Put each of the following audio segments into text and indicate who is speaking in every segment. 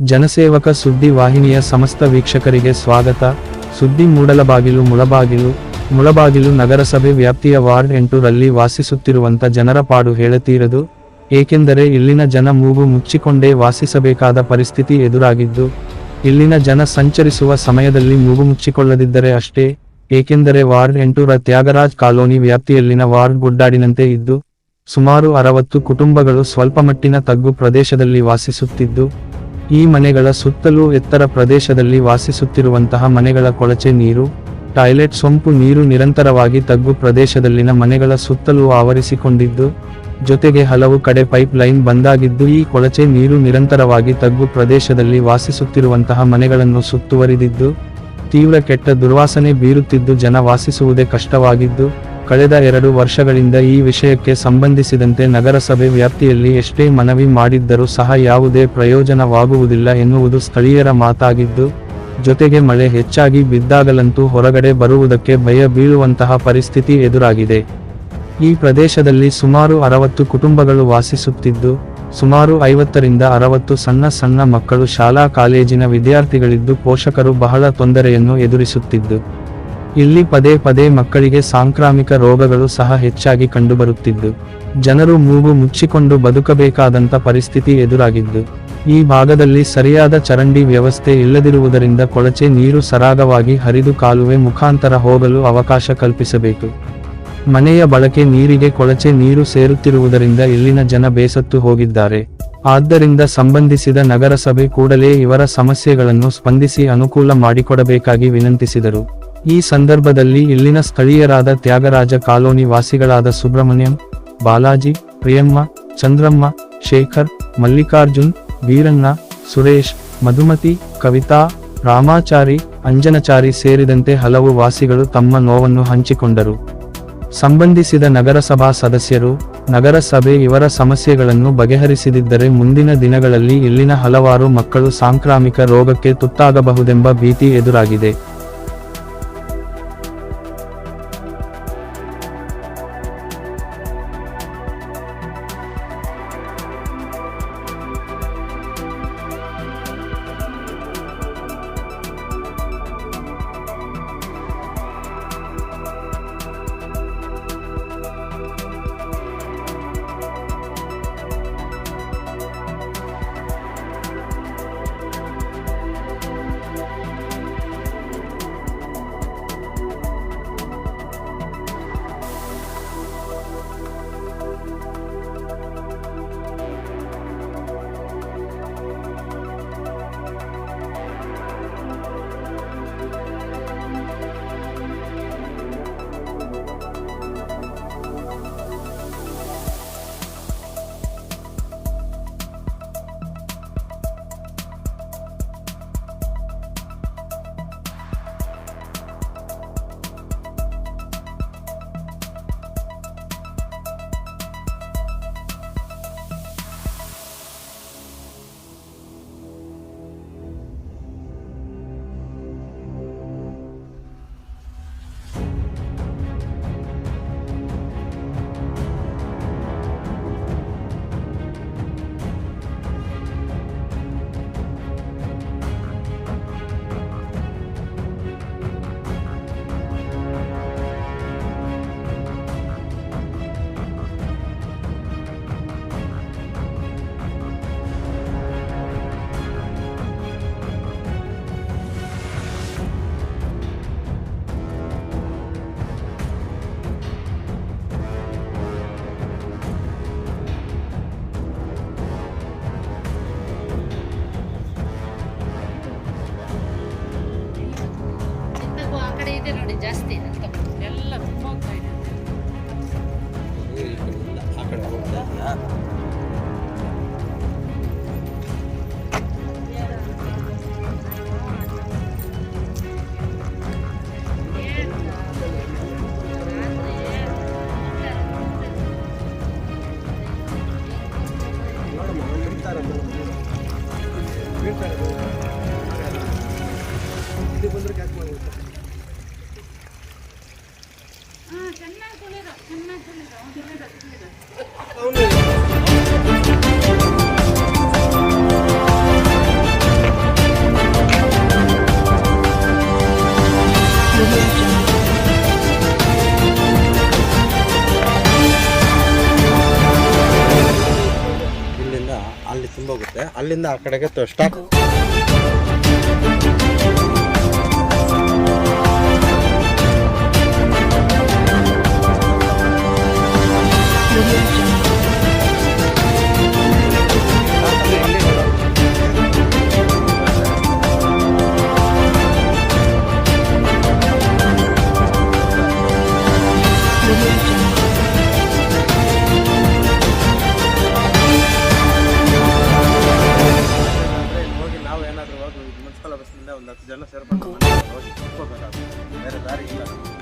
Speaker 1: ಜನಸೇವಕ ಸುದ್ದಿ ವಾಹಿನಿಯ ಸಮಸ್ತ ವೀಕ್ಷಕರಿಗೆ ಸ್ವಾಗತ. ಸುದ್ದಿ ಮೂಡಲಬಾಗಿಲು, ಮುಳಬಾಗಿಲು ಮುಳಬಾಗಿಲು ನಗರಸಭೆ ವ್ಯಾಪ್ತಿಯ ವಾರ್ಡ್ ಎಂಟುರಲ್ಲಿ ವಾಸಿಸುತ್ತಿರುವಂತ ಜನರ ಪಾಡು ಹೇಳತೀರದು. ಏಕೆಂದರೆ ಇಲ್ಲಿನ ಜನ ಮೂಗು ಮುಚ್ಚಿಕೊಂಡೇ ವಾಸಿಸಬೇಕಾದ ಪರಿಸ್ಥಿತಿ ಎದುರಾಗಿದ್ದು, ಇಲ್ಲಿನ ಜನ ಸಂಚರಿಸುವ ಸಮಯದಲ್ಲಿ ಮೂಗು ಮುಚ್ಚಿಕೊಳ್ಳದಿದ್ದರೆ ಅಷ್ಟೇ. ಏಕೆಂದರೆ ವಾರ್ಡ್ ಎಂಟುರ ತ್ಯಾಗರಾಜ್ ಕಾಲೋನಿ ವ್ಯಾಪ್ತಿಯಲ್ಲಿನ ವಾರ್ಡ್ ಗುಡ್ಡಾಡಿನಂತೆ ಇದ್ದು, ಸುಮಾರು ಅರವತ್ತು ಕುಟುಂಬಗಳು ಸ್ವಲ್ಪಮಟ್ಟಿನ ತಗ್ಗು ಪ್ರದೇಶದಲ್ಲಿ ವಾಸಿಸುತ್ತಿದ್ದು ಈ ಮನೆಗಳ ಸುತ್ತಲೂ ಎತ್ತರ ಪ್ರದೇಶದಲ್ಲಿ ವಾಸಿಸುತ್ತಿರುವಂತಹ ಮನೆಗಳ ಕೊಳಚೆ ನೀರು, ಟಾಯ್ಲೆಟ್ ಸೊಂಪು ನೀರು ನಿರಂತರವಾಗಿ ತಗ್ಗು ಪ್ರದೇಶದಲ್ಲಿನ ಮನೆಗಳ ಸುತ್ತಲೂ ಆವರಿಸಿಕೊಂಡಿದ್ದು, ಜೊತೆಗೆ ಹಲವು ಕಡೆ ಪೈಪ್ ಲೈನ್ ಬಂದಾಗಿದ್ದು ಈ ಕೊಳಚೆ ನೀರು ನಿರಂತರವಾಗಿ ತಗ್ಗು ಪ್ರದೇಶದಲ್ಲಿ ವಾಸಿಸುತ್ತಿರುವಂತಹ ಮನೆಗಳನ್ನು ಸುತ್ತುವರಿದಿದ್ದು, ತೀವ್ರ ಕೆಟ್ಟ ದುರ್ವಾಸನೆ ಬೀರುತ್ತಿದ್ದು ಜನ ವಾಸಿಸುವುದೇ ಕಷ್ಟವಾಗಿದ್ದು ಕಳೆದ ಎರಡು ವರ್ಷಗಳಿಂದ ಈ ವಿಷಯಕ್ಕೆ ಸಂಬಂಧಿಸಿದಂತೆ ನಗರಸಭೆ ವ್ಯಾಪ್ತಿಯಲ್ಲಿ ಎಷ್ಟೇ ಮನವಿ ಮಾಡಿದ್ದರೂ ಸಹ ಯಾವುದೇ ಪ್ರಯೋಜನವಾಗುವುದಿಲ್ಲ ಎನ್ನುವುದು ಸ್ಥಳೀಯರ ಮಾತಾಗಿದ್ದು, ಜೊತೆಗೆ ಮಳೆ ಹೆಚ್ಚಾಗಿ ಬಿದ್ದಾಗಲಂತೂ ಹೊರಗಡೆ ಬರುವುದಕ್ಕೆ ಭಯ ಬೀಳುವಂತಹ ಪರಿಸ್ಥಿತಿ ಎದುರಾಗಿದೆ. ಈ ಪ್ರದೇಶದಲ್ಲಿ ಸುಮಾರು ಅರವತ್ತು ಕುಟುಂಬಗಳು ವಾಸಿಸುತ್ತಿದ್ದು, ಸುಮಾರು ಐವತ್ತರಿಂದ ಅರವತ್ತು ಸಣ್ಣ ಸಣ್ಣ ಮಕ್ಕಳು ಶಾಲಾ ಕಾಲೇಜಿನ ವಿದ್ಯಾರ್ಥಿಗಳಿದ್ದು, ಪೋಷಕರು ಬಹಳ ತೊಂದರೆಯನ್ನು ಎದುರಿಸುತ್ತಿದ್ದು. ಇಲ್ಲಿ ಪದೇ ಪದೇ ಮಕ್ಕಳಿಗೆ ಸಾಂಕ್ರಾಮಿಕ ರೋಗಗಳು ಸಹ ಹೆಚ್ಚಾಗಿ ಕಂಡುಬರುತ್ತಿದ್ದು, ಜನರು ಮೂಗು ಮುಚ್ಚಿಕೊಂಡು ಬದುಕಬೇಕಾದಂಥ ಪರಿಸ್ಥಿತಿ ಎದುರಾಗಿದ್ದು, ಈ ಭಾಗದಲ್ಲಿ ಸರಿಯಾದ ಚರಂಡಿ ವ್ಯವಸ್ಥೆ ಇಲ್ಲದಿರುವುದರಿಂದ ಕೊಳಚೆ ನೀರು ಸರಾಗವಾಗಿ ಹರಿದು ಕಾಲುವೆ ಮುಖಾಂತರ ಹೋಗಲು ಅವಕಾಶ ಕಲ್ಪಿಸಬೇಕು. ಮನೆಯ ಬಳಕೆ ನೀರಿಗೆ ಕೊಳಚೆ ನೀರು ಸೇರುತ್ತಿರುವುದರಿಂದ ಇಲ್ಲಿನ ಜನ ಬೇಸತ್ತು ಹೋಗಿದ್ದಾರೆ. ಆದ್ದರಿಂದ ಸಂಬಂಧಿಸಿದ ನಗರಸಭೆ ಕೂಡಲೇ ಇವರ ಸಮಸ್ಯೆಗಳನ್ನು ಸ್ಪಂದಿಸಿ ಅನುಕೂಲ ಮಾಡಿಕೊಡಬೇಕಾಗಿ ವಿನಂತಿಸಿದರು. ಈ ಸಂದರ್ಭದಲ್ಲಿ ಇಲ್ಲಿನ ಸ್ಥಳೀಯರಾದ ತ್ಯಾಗರಾಜ ಕಾಲೋನಿ ವಾಸಿಗಳಾದ ಸುಬ್ರಹ್ಮಣ್ಯಂ, ಬಾಲಾಜಿ ಪ್ರಿಯಮ್ಮ ಚಂದ್ರಮ್ಮ, ಶೇಖರ್, ಮಲ್ಲಿಕಾರ್ಜುನ್, ವೀರಣ್ಣ, ಸುರೇಶ್, ಮಧುಮತಿ, ಕವಿತಾ, ರಾಮಾಚಾರಿ, ಅಂಜನಚಾರಿ ಸೇರಿದಂತೆ ಹಲವು ವಾಸಿಗಳು ತಮ್ಮ ನೋವನ್ನು ಹಂಚಿಕೊಂಡರು. ಸಂಬಂಧಿಸಿದ ನಗರಸಭಾ ಸದಸ್ಯರು, ನಗರಸಭೆ ಇವರ ಸಮಸ್ಯೆಗಳನ್ನು ಬಗೆಹರಿಸದಿದ್ದರೆ ಮುಂದಿನ ದಿನಗಳಲ್ಲಿ ಇಲ್ಲಿನ ಹಲವಾರು ಮಕ್ಕಳು ಸಾಂಕ್ರಾಮಿಕ ರೋಗಕ್ಕೆ ತುತ್ತಾಗಬಹುದೆಂಬ ಭೀತಿ ಎದುರಾಗಿದೆ.
Speaker 2: ಇಲ್ಲಿಂದ ಅಲ್ಲಿ ತುಂಬೋಗುತ್ತೆ.
Speaker 3: ಅಲ್ಲಿಂದ ಆ ಕಡೆಗೆ ಸ್ಟಾಪ್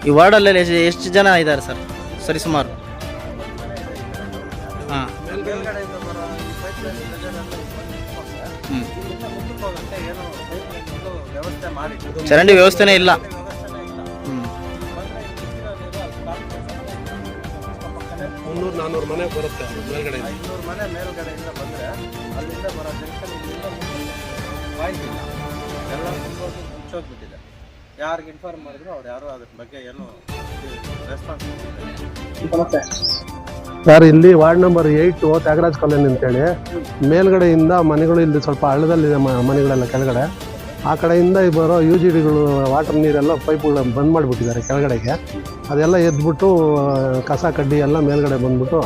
Speaker 4: ಈ ವಾರ್ಡಲ್ಲಿ ಎಷ್ಟು ಜನ ಇದ್ದಾರೆ ಸರ್? ಸರಿ ಚರಂಡಿ ವ್ಯವಸ್ಥೆನೇ ಇಲ್ಲ.
Speaker 3: ವ್ಯವಸ್ಥೆನೇ ಇಲ್ಲ
Speaker 4: ಹ್ಞೂ
Speaker 3: ಬಂದ್ರೆ ಇಲ್ಲಿ ಬಿಸಿಲು ನೀರು ಅಲ್ಲಿ stop ಪಕ್ಕನೇ
Speaker 5: ಮುನ್ನೂರು ನಾನ್ನೂರು ಮನೆ ಬರುತ್ತೆ ಮೇಲ್ಗಡೆ.
Speaker 3: ಐನೂರು ಮನೆ ಮೇಲ್ಗಡೆಯಿಂದ ಬಂದ್ರೆ ಅಲ್ಲಿಂದ ಬರೋ ಜಂಕ್ಷನ್ ಇಲ್ಲಿಂದ ಬಾಯ್ತಿಲ್ಲ ಎಲ್ಲ ತುಂಬೋಗಿ ಮುಚ್ಚೋಗ್ಬಿಟ್ಟಿದೆ. ಯಾರಿಗೆ ಇನ್ಫಾರ್ಮ್ ಮಾಡಿದ್ರು ಅವ್ರು ಯಾರು ಅದ್ರ ಬಗ್ಗೆ ಏನು ರೆಸ್ಪಾನ್ಸ್
Speaker 5: ಸರ್ ಇಲ್ಲಿ ward number eight Tyagaraj colony ಅಂತೇಳಿ. ಮೇಲ್ಗಡೆಯಿಂದ ಮನೆಗಳು ಇಲ್ಲಿ ಸ್ವಲ್ಪ ಹಳ್ಳದಲ್ಲಿದೆ ಮನೆಗಳೆಲ್ಲ ಕೆಳಗಡೆ. ಆ ಕಡೆಯಿಂದ ಬರೋ ಯು ಜಿ ಡಿಗಳು ವಾಟರ್ ನೀರೆಲ್ಲ ಪೈಪ್ಗಳನ್ನ ಬಂದ್ ಮಾಡಿಬಿಟ್ಟಿದ್ದಾರೆ ಕೆಳಗಡೆಗೆ. ಅದೆಲ್ಲ ಎದ್ದುಬಿಟ್ಟು ಕಸ ಕಡ್ಡಿ ಎಲ್ಲ ಮೇಲ್ಗಡೆ ಬಂದ್ಬಿಟ್ಟು,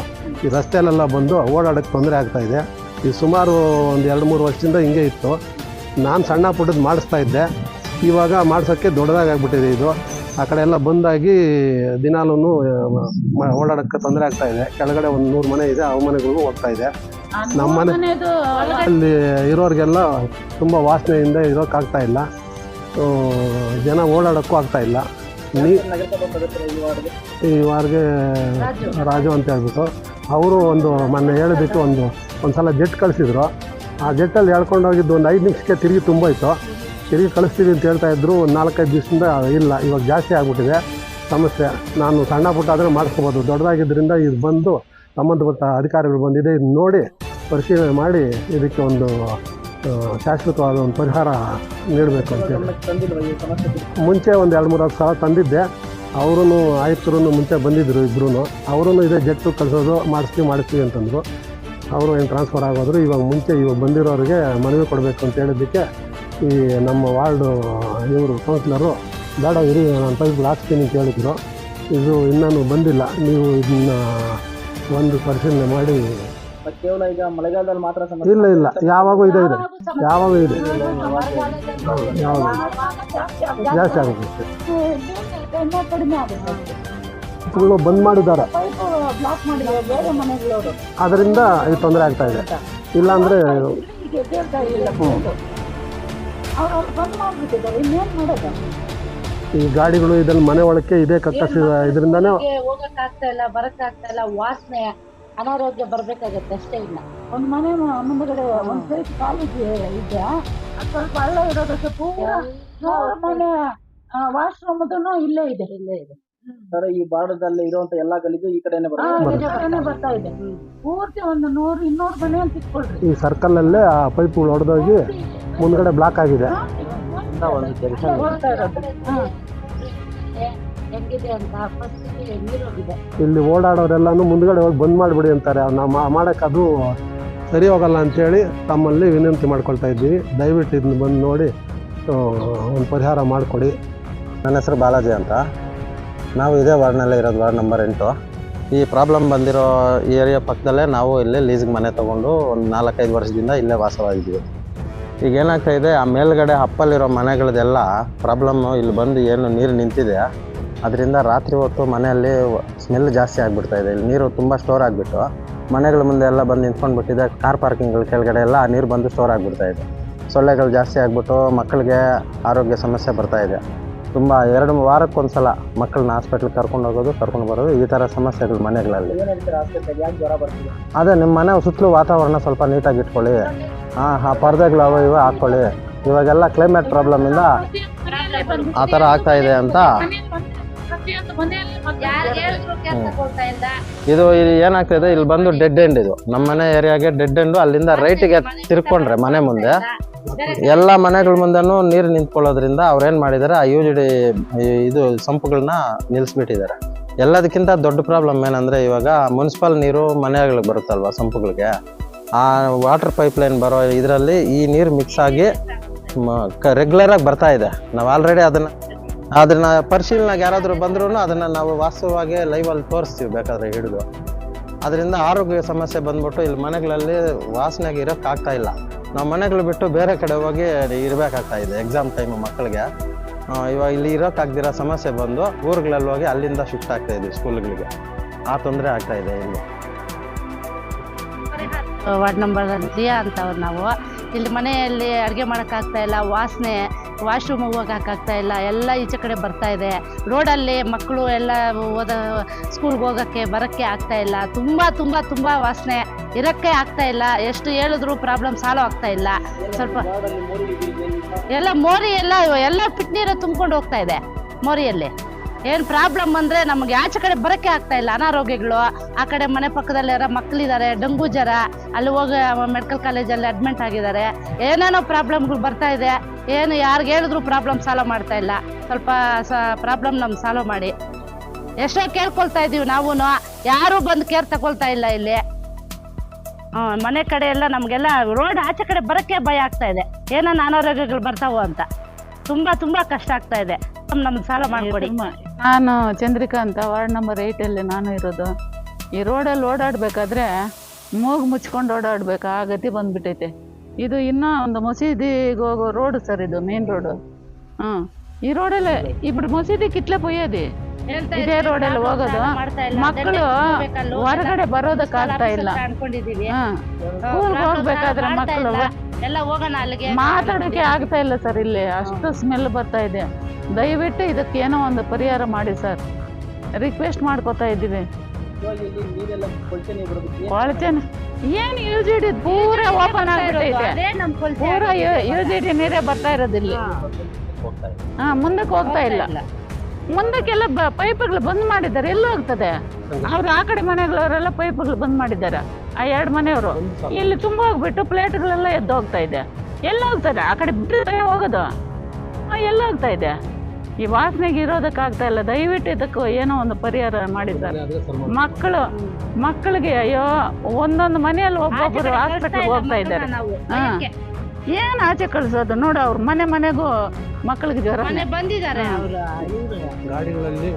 Speaker 5: ಈ ರಸ್ತೆಯಲ್ಲೆಲ್ಲ ಬಂದು ಓಡಾಡೋಕ್ಕೆ ತೊಂದರೆ ಆಗ್ತಾಯಿದೆ ಈ ಸುಮಾರು ಒಂದು ಎರಡು ಮೂರು ವರ್ಷದಿಂದ ಹಿಂಗೆ ಇತ್ತು. ನಾನು ಸಣ್ಣ ಪುಟ್ಟದ್ದು ಮಾಡಿಸ್ತಾ ಇದ್ದೆ. ಇವಾಗ ಮಾಡ್ಸೋಕ್ಕೆ ದೊಡ್ಡದಾಗಿ ಆಗ್ಬಿಟ್ಟಿದೆ ಇದು. ಆ ಕಡೆ ಎಲ್ಲ ಬಂದಾಗಿ ದಿನಾಲೂ ಓಡಾಡೋಕ್ಕೆ ತೊಂದರೆ ಆಗ್ತಾಯಿದೆ ಕೆಳಗಡೆ ಒಂದು ನೂರು ಮನೆ ಇದೆ, ಆ ಮನೆಗಳಿಗೂ ಹೋಗ್ತಾ ಇದೆ ನಮ್ಮ ಮನೆ- ಅಲ್ಲಿ ಇರೋರಿಗೆಲ್ಲ ತುಂಬ ವಾಸನೆಯಿಂದ ಇರೋಕ್ಕಾಗ್ತಾ ಇಲ್ಲ. ಜನ ಓಡಾಡೋಕ್ಕೂ ಆಗ್ತಾ ಇಲ್ಲ. ನೀ ಈ ವಾರ್ಗೆ
Speaker 2: ರಾಜು.
Speaker 5: ರಾಜು ಅಂತ ಹೇಳ್ಬಿಟ್ಟು ಅವರು ಒಂದು ಮೊನ್ನೆ ಹೇಳಿಬಿಟ್ಟು ಒಂದು ಒಂದು ಸಲ ಜೆಟ್ ಕಳಿಸಿದ್ರು. ಆ ಜೆಟ್ಟಲ್ಲಿ ಹೇಳ್ಕೊಂಡು ಹೋಗಿದ್ದು ಒಂದು ಐದು ನಿಮಿಷಕ್ಕೆ ತಿರುಗಿ ತುಂಬೋಯ್ತು. ತಿರುಗಿ ಕಳಿಸ್ತೀವಿ ಅಂತ ಹೇಳ್ತಾ ಇದ್ರು. ಒಂದು ನಾಲ್ಕೈದು ದಿವಸದಿಂದ ಇಲ್ಲ ಇವಾಗ ಜಾಸ್ತಿ ಆಗಿಬಿಟ್ಟಿದೆ. ಸಮಸ್ಯೆ. ನಾನು ಸಣ್ಣ ಪುಟ್ಟ ಆದರೆ ಮಾಡಿಸ್ಕೋಬೋದು. ದೊಡ್ಡದಾಗಿದ್ದರಿಂದ ಇದು ಬಂದು ಸಂಬಂಧಪಟ್ಟ ಅಧಿಕಾರಿಗಳು ಬಂದಿದೆ, ಇದನ್ನು ನೋಡಿ ಪರಿಶೀಲನೆ ಮಾಡಿ ಇದಕ್ಕೆ ಒಂದು ಶಾಶ್ವತವಾದ ಒಂದು ಪರಿಹಾರ ನೀಡಬೇಕು ಅಂತೇಳಿ ಮುಂಚೆ ಒಂದು ಎರಡು ಮೂರು ಹತ್ತು ಸಾವಿರ ತಂದಿದ್ದೆ. ಅವರೂ ಆಯುಕ್ತರೂ ಮುಂಚೆ ಬಂದಿದ್ದರು ಇಬ್ಬರೂ ಅವರೂ ಇದೇ ಜಟ್ಟು ಕಳಿಸೋದು, ಮಾಡಿಸ್ತೀವಿ ಮಾಡಿಸ್ತೀವಿ ಅಂತಂದರು. ಅವರು ಏನು ಟ್ರಾನ್ಸ್ಫರ್ ಆಗೋದ್ರು, ಇವಾಗ ಮುಂಚೆ ಇವಾಗ ಬಂದಿರೋರಿಗೆ ಮನವಿ ಕೊಡಬೇಕು ಅಂತ ಹೇಳಿದ್ದಕ್ಕೆ ಈ ನಮ್ಮ ವಾರ್ಡು, ಇವರು ಕೌನ್ಸಿಲರು ಬೇಡ ಇರಿ, ನಾನು ಪೈಪ್ ಹಾಕ್ತೀನಿ ಅಂತ ಹೇಳಿದ್ರು. ಇದು ಇನ್ನೂ ಬಂದಿಲ್ಲ. ನೀವು ಇದನ್ನ ಒಂದು ಪರಿಶೀಲನೆ ಮಾಡಿ.
Speaker 4: ಕೇವಲ ಈಗ ಮಳೆಗಾಲದಲ್ಲಿ ಮಾತ್ರ
Speaker 5: ಇಲ್ಲ ಇಲ್ಲ. ಯಾವಾಗೂ ಇದೆ ಇದೆ. ಯಾವಾಗೂ ಇದೆ. ಯಾವಾಗ ಜಾಸ್ತಿ ಆಗುತ್ತೆ. ಫುಲ್ಲು ಬಂದ್ ಮಾಡಿದ್ದಾರೆ. ಅದರಿಂದ ಈ ತೊಂದರೆ ಆಗ್ತಾ ಇದೆ. ಇಲ್ಲಾಂದರೆ
Speaker 2: ಈಗ
Speaker 5: ಈ ಗಾಡಿಗಳು ಇದ್ರಲ್ಲಿ ಮನೆ ಒಳಕ್ಕೆ ಇದೇ ಕಟ್ಟಿಸಿದ ಇದರಿಂದನೇ
Speaker 2: ಹೋಗಕ್ ಆಗ್ತಾ ಇಲ್ಲ ಬರಕ್ ಆಗ್ತಾ ಇಲ್ಲ ವಾಸನೆ ಅನಾರೋಗ್ಯ ಬರ್ಬೇಕಾಗತ್ತೆ ಅಷ್ಟೇ ಇಲ್ಲ. ಒಂದ್ ಮನೆ ಮುಂದ್ಗಡೆ ಒಂದ್ ಸೈಡ್ ಕಾಲೇಜ್ ಇದೆ ಅದ್ ಸ್ವಲ್ಪ ಹಳ್ಳ ಇರೋದಕ್ಕೆ ಪೂರ ಮನೆ ವಾಶ್ರೂಮ್ ಇಲ್ಲೇ ಇದೆ. ಇಲ್ಲೇ ಇದೆ.
Speaker 4: ಸರ್ ಈ ಬಾಡದಲ್ಲಿ ಇರುವಂತ ಎಲ್ಲಾ ಗಲೀಜು ಈ ಕಡೆನೆ
Speaker 2: ಆ, ಕಡೆನೇ ಬರ್ತಾ ಇದೆ. ಪೂರ್ತಿ ಒಂದು ನೂರು ಇನ್ನೂರು ಮನೆ ಅಂತ ಇಟ್ಕೊಳ್ರಿ
Speaker 5: ಈ ಸರ್ಕಲ್ ಅಲ್ಲೇ ಆ ಪೈಪ್ಗಳು ಹೊಡೆದೋಗಿ ಮುಂದ್ಗಡೆ ಬ್ಲಾಕ್ ಆಗಿದೆ.
Speaker 2: ಅಂತ ಒಂದು ಕೆಲಸ
Speaker 5: ಇಲ್ಲಿ ಓಡಾಡೋರೆಲ್ಲಾನು ಮುಂದ್ಗಡೆ ಹೋಗಿ ಬಂದ್ ಮಾಡಿಬಿಡಿ ಅಂತಾರೆ. ನಾವು ಮಾಡಕ್ ಅದು ಸರಿ ಹೋಗಲ್ಲ ಅಂತೇಳಿ ತಮ್ಮಲ್ಲಿ ವಿನಂತಿ ಮಾಡ್ಕೊಳ್ತಾ ಇದ್ದೀವಿ. ದಯವಿಟ್ಟು ಇದನ್ನ ಬಂದು ನೋಡಿ ಒಂದು ಪರಿಹಾರ ಮಾಡಿಕೊಡಿ.
Speaker 3: ನನ್ನ ಹೆಸರು ಬಾಲಾಜಿ ಅಂತ. ನಾವು ಇದೇ ವಾರ್ಡ್ನಲ್ಲೇ ಇರೋದು ವಾರ್ಡ್ ನಂಬರ್ ಎಂಟು. ಈ ಪ್ರಾಬ್ಲಮ್ ಬಂದಿರೋ ಏರಿಯಾ ಪಕ್ಕದಲ್ಲೇ ನಾವು ಇಲ್ಲೇ ಲೀಸ್ಗೆ ಮನೆ ತೊಗೊಂಡು ಒಂದು ನಾಲ್ಕೈದು ವರ್ಷದಿಂದ ಇಲ್ಲೇ ವಾಸವಾಗಿದ್ದೀವಿ. ಈಗ ಏನಾಗ್ತಾ ಇದೆ, ಆ ಮೇಲ್ಗಡೆ ಅಪ್ಪಲ್ಲಿರೋ ಮನೆಗಳದೆಲ್ಲ ಪ್ರಾಬ್ಲಮ್ಮು ಇಲ್ಲಿ ಬಂದು ಏನು ನೀರು ನಿಂತಿದೆ. ಅದರಿಂದ ರಾತ್ರಿ ಹೊತ್ತು ಮನೆಯಲ್ಲಿ ಸ್ಮೆಲ್ ಜಾಸ್ತಿ ಆಗಿಬಿಡ್ತಾ ಇದೆ. ಇಲ್ಲಿ ನೀರು ತುಂಬ ಸ್ಟೋರ್ ಆಗಿಬಿಟ್ಟು ಮನೆಗಳ ಮುಂದೆ ಎಲ್ಲ ಬಂದು ನಿಂತ್ಕೊಂಡ್ಬಿಟ್ಟಿದೆ. ಕಾರ್ ಪಾರ್ಕಿಂಗ್ಗಳ ಕೆಳಗಡೆ ಎಲ್ಲ ನೀರು ಬಂದು ಸ್ಟೋರ್ ಆಗಿಬಿಡ್ತಾ ಇದೆ. ಸೊಳ್ಳೆಗಳು ಜಾಸ್ತಿ ಆಗಿಬಿಟ್ಟು ಮಕ್ಕಳಿಗೆ ಆರೋಗ್ಯ ಸಮಸ್ಯೆ ಬರ್ತಾ ಇದೆ. ತುಂಬ ಎರಡು ವಾರಕ್ಕೊಂದು ಸಲ ಮಕ್ಕಳನ್ನ ಹಾಸ್ಪಿಟ್ಲಿಗೆ ಕರ್ಕೊಂಡು ಹೋಗೋದು ಕರ್ಕೊಂಡು ಬರೋದು ಈ ಥರ ಸಮಸ್ಯೆಗಳು ಮನೆಗಳಲ್ಲಿ. ಅದೇ ನಿಮ್ಮ ಮನೆ ಸುತ್ತಲೂ ವಾತಾವರಣ ಸ್ವಲ್ಪ ನೀಟಾಗಿ ಇಟ್ಕೊಳ್ಳಿ ಹಾಂ ಹಾಂ ಪರ್ದೆಗಳು ಅವ ಇವ ಹಾಕ್ಕೊಳ್ಳಿ ಇವಾಗೆಲ್ಲ ಕ್ಲೈಮೇಟ್ ಪ್ರಾಬ್ಲಮಿಂದ ಆ ಥರ ಆಗ್ತಾ ಇದೆ ಅಂತ. ಇದು ಇಲ್ಲಿ ಏನಾಗ್ತಿದೆ? ಇಲ್ಲಿ ಬಂದು ಡೆಡ್ ಎಂಡ್ ಇದು. ನಮ್ಮ ಮನೆ ಏರಿಯಾಗೆ ಡೆಡ್ ಎಂಡು ಅಲ್ಲಿಂದ ರೈಟಿಗೆ ತಿರ್ಕೊಂಡ್ರೆ ಮನೆ ಮುಂದೆ. ಎಲ್ಲ ಮನೆಗಳ ಮುಂದೆನೂ ನೀರು ನಿಂತ್ಕೊಳ್ಳೋದ್ರಿಂದ ಅವ್ರೇನು ಮಾಡಿದ್ದಾರೆ ಆ ಯು ಜಿ ಡಿ ಇದು ಸಂಪುಗಳನ್ನ ನಿಲ್ಲಿಸ್ಬಿಟ್ಟಿದ್ದಾರೆ ಎಲ್ಲದಕ್ಕಿಂತ ದೊಡ್ಡ ಪ್ರಾಬ್ಲಮ್ ಏನಂದ್ರೆ ಇವಾಗ ಮುನ್ಸಿಪಲ್ ನೀರು ಮನೆಗಳಿಗೆ ಬರುತ್ತಲ್ವಾ ಸಂಪುಗಳಿಗೆ? ಆ ವಾಟರ್ ಪೈಪ್ಲೈನ್ ಬರೋ ಇದರಲ್ಲಿ ಈ ನೀರು ಮಿಕ್ಸ್ ಆಗಿ ರೆಗ್ಯುಲರಾಗಿ ಬರ್ತಾ ಇದೆ. ನಾವು ಆಲ್ರೆಡಿ ಅದನ್ನು, ಅದನ್ನ ಪರಿಶೀಲನೆಗೆ ಯಾರಾದರೂ ಬಂದ್ರೂ ಅದನ್ನು ನಾವು ವಾಸ್ತವವಾಗಿ ಲೈವಲ್ಲಿ ತೋರಿಸ್ತೀವಿ ಬೇಕಾದ್ರೆ ಹಿಡಿದು. ಅದರಿಂದ ಆರೋಗ್ಯ ಸಮಸ್ಯೆ ಬಂದ್ಬಿಟ್ಟು ಇಲ್ಲಿ ಮನೆಗಳಲ್ಲಿ ವಾಸನೆಗೆ ಇರೋಕ್ಕಾಗ್ತಾ ಇಲ್ಲ. ನಾವು ಮನೆಗಳು ಬಿಟ್ಟು ಬೇರೆ ಕಡೆ ಹೋಗಿ ಇರಬೇಕಾಗ್ತಾ ಇದೆ ಎಕ್ಸಾಮ್ ಟೈಮು ಮಕ್ಕಳಿಗೆ. ಇವಾಗ ಇಲ್ಲಿ ಇರೋಕ್ಕಾಗ್ದಿರೋ ಸಮಸ್ಯೆ ಬಂದು ಊರುಗಳಲ್ಲಿ ಹೋಗಿ ಅಲ್ಲಿಂದ ಶಿಫ್ಟ್ ಆಗ್ತಾ ಇದ್ವಿ ಸ್ಕೂಲ್ಗಳಿಗೆ. ಆ ತೊಂದರೆ ಆಗ್ತಾ ಇದೆ ಇಲ್ಲಿ.
Speaker 2: ವಾರ್ಡ್ ನಂಬರ್ ಜಿಯಾ ಅಂತವ್ರು ನಾವು. ಇಲ್ಲಿ ಮನೆಯಲ್ಲಿ ಅಡುಗೆ ಮಾಡೋಕ್ಕಾಗ್ತಾ ಇಲ್ಲ, ವಾಸನೆ ವಾಶ್ರೂಮ್ ಹೋಗೋಕ್ಕಾಗ್ತಾ ಇಲ್ಲ, ಎಲ್ಲ ಈಚೆ ಕಡೆ ಬರ್ತಾ ಇದೆ. ರೋಡಲ್ಲಿ ಮಕ್ಕಳು ಎಲ್ಲ ಓದ ಸ್ಕೂಲ್ಗೆ ಹೋಗೋಕ್ಕೆ ಬರೋಕ್ಕೆ ಆಗ್ತಾ ಇಲ್ಲ. ತುಂಬ ತುಂಬ ತುಂಬ ವಾಸನೆ. ಇರೋಕ್ಕೆ ಆಗ್ತಾ ಇಲ್ಲ. ಎಷ್ಟು ಹೇಳಿದ್ರು ಪ್ರಾಬ್ಲಮ್ ಸಾಲ್ವ್ ಆಗ್ತಾ ಇಲ್ಲ. ಸ್ವಲ್ಪ ಎಲ್ಲ ಮೋರಿ ಎಲ್ಲ ಎಲ್ಲ ಪಿಟ್ ನೀರು ತುಂಬ್ಕೊಂಡು ಹೋಗ್ತಾ ಇದೆ ಮೋರಿಯಲ್ಲಿ. ಏನು ಪ್ರಾಬ್ಲಮ್ ಅಂದ್ರೆ ನಮ್ಗೆ ಆಚೆ ಕಡೆ ಬರಕ್ಕೆ ಆಗ್ತಾ ಇಲ್ಲ. ಅನಾರೋಗ್ಯಗಳು, ಆ ಕಡೆ ಮನೆ ಪಕ್ಕದಲ್ಲಿ ಯಾರೋ ಮಕ್ಕಳಿದ್ದಾರೆ ಡೆಂಗು ಜ್ವರ, ಅಲ್ಲಿ ಹೋಗಿ ಮೆಡಿಕಲ್ ಕಾಲೇಜಲ್ಲಿ ಅಡ್ಮಿಂಟ್ ಆಗಿದ್ದಾರೆ. ಏನೇನೋ ಪ್ರಾಬ್ಲಮ್ಗಳು ಬರ್ತಾ ಇದೆ. ಏನು ಯಾರಿಗೆ ಹೇಳಿದ್ರು ಪ್ರಾಬ್ಲಮ್ ಸಾಲ್ವ್ ಮಾಡ್ತಾ ಇಲ್ಲ. ಸ್ವಲ್ಪ ಪ್ರಾಬ್ಲಮ್ ನಮ್ ಸಾಲ್ವ್ ಮಾಡಿ. ಎಷ್ಟೋ ಕೇಳ್ಕೊಳ್ತಾ ಇದೀವಿ ನಾವು ಯಾರು ಬಂದು ಕೇರ್ ತಗೊಳ್ತಾ ಇಲ್ಲ ಇಲ್ಲಿ. ಮನೆ ಕಡೆ ಎಲ್ಲ ನಮಗೆಲ್ಲ ರೋಡ್ ಆಚೆ ಕಡೆ ಬರೋಕ್ಕೆ ಭಯ ಆಗ್ತಾ ಇದೆ. ಏನೋ ಅನಾರೋಗ್ಯಗಳು ಬರ್ತಾವೋ ಅಂತ. ತುಂಬ ತುಂಬ ಕಷ್ಟ ಆಗ್ತಾ ಇದೆ. ನಮ್ಗೆ ಸಾಲ ಮಾಡಿಕೊಡಿ.
Speaker 6: ನಾನು ಚಂದ್ರಿಕಾ ಅಂತ ವಾರ್ಡ್ ನಂಬರ್ ಏಯ್ಟಲ್ಲಿ ನಾನು ಇರೋದು. ಈ ರೋಡಲ್ಲಿ ಓಡಾಡಬೇಕಾದ್ರೆ ಮೂಗು ಮುಚ್ಕೊಂಡು ಓಡಾಡ್ಬೇಕು? ಆ ಗತಿ ಬಂದ್ಬಿಟ್ಟೈತೆ ಇದು ಇನ್ನೂ ಒಂದು ಮಸೀದಿಗೆ ಹೋಗೋ ರೋಡ್ ಸರ್ ಇದು ಮೇನ್ ರೋಡು ಹಾಂ. ಈ ರೋಡಲ್ಲಿ ಇಬ್ರು ಮಸೀದಿ ಕಿತ್ಲೆ ಪೊಯ್ಯೋದಿ? ಇದೇ ರೋಡಲ್ಲಿ ಹೋಗೋದು? ಮಕ್ಕಳು ಹೊರಗಡೆ ಬರೋದಕ್ಕಾಗ್ತಾ ಇಲ್ಲ.
Speaker 2: ಅನ್ಕೊಂಡಿದೀವಿ.
Speaker 6: ಹಾಂ. ಸ್ಕೂಲ್ಗೆ ಹೋಗ್ಬೇಕಾದ್ರೆ ಮಕ್ಕಳು ಮಾತಾಡೋಕೆ ಆಗ್ತಾ ಇಲ್ಲ ಸರ್ ಇಲ್ಲಿ. ಅಷ್ಟು ಸ್ಮೆಲ್ ಬರ್ತಾ ಇದೆ. ದಯವಿಟ್ಟು ಇದಕ್ಕೆ ಏನೋ ಒಂದು ಪರಿಹಾರ ಮಾಡಿ ಸರ್. ರಿಕ್ವೆಸ್ಟ್ ಮಾಡ್ಕೋತಾ ಇದ್ದೀವಿ. ಕೊಳಚೆನ ಏನು ಯು ಜಿ ಪೂರ ಓಪನ್ ಪೂರ ನೀರೇ ಬರ್ತಾ ಇರೋದಿಲ್ಲ. ಹಾ, ಮುಂದಕ್ಕೆ ಹೋಗ್ತಾ ಇಲ್ಲ. ಮುಂದಕ್ಕೆಲ್ಲ ಬ- ಪೈಪ್ಗಳು ಬಂದ್ ಮಾಡಿದ್ದಾರೆ. ಎಲ್ಲ ಹೋಗ್ತದೆ? ಅವ್ರು ಆ ಕಡೆ ಮನೆಗಳವರೆಲ್ಲ ಪೈಪ್ಗಳು ಬಂದ್ ಮಾಡಿದ್ದಾರೆ. ಆ ಎರಡು ಮನೆಯವರು. ಇಲ್ಲಿ ತುಂಬ ಹೋಗ್ಬಿಟ್ಟು ಪ್ಲೇಟ್ಗಳೆಲ್ಲ ಎದ್ದು ಹೋಗ್ತಾ ಇದೆ. ಎಲ್ಲ ಹೋಗ್ತದೆ? ಆ ಕಡೆ ಬಿಟ್ಟರೆ ಹೋಗೋದು? ಎಲ್ಲ ಹೋಗ್ತಾ ಇದೆ? ಈ ವಾಸನೆಗೆ ಇರೋದಕ್ಕಾಗ್ತಾ ಇಲ್ಲ. ದಯವಿಟ್ಟು ಇದಕ್ಕೂ ಏನೋ ಒಂದು ಪರಿಹಾರ ಮಾಡಿದ್ದಾರೆ. ಮಕ್ಕಳು ಮಕ್ಕಳಿಗೆ ಅಯ್ಯೋ ಒಂದೊಂದು ಮನೆಯಲ್ಲಿ ಒಬ್ಬೊಬ್ಬರು ಹಾಸ್ಪಿಟ್ಲ್ಗೆ ಹೋಗ್ತಾ ಇದ್ದಾರೆ ಏನು ಆಚೆ ಕಳಿಸೋದು? ನೋಡು ಅವ್ರ ಮನೆ ಮನೆಗೂ ಮಕ್ಕಳಿಗೆ ಜ್ವರ
Speaker 2: ಬಂದಿದ್ದಾರೆ ಅವರು.
Speaker 5: ಗಾಡಿಗಳಲ್ಲಿ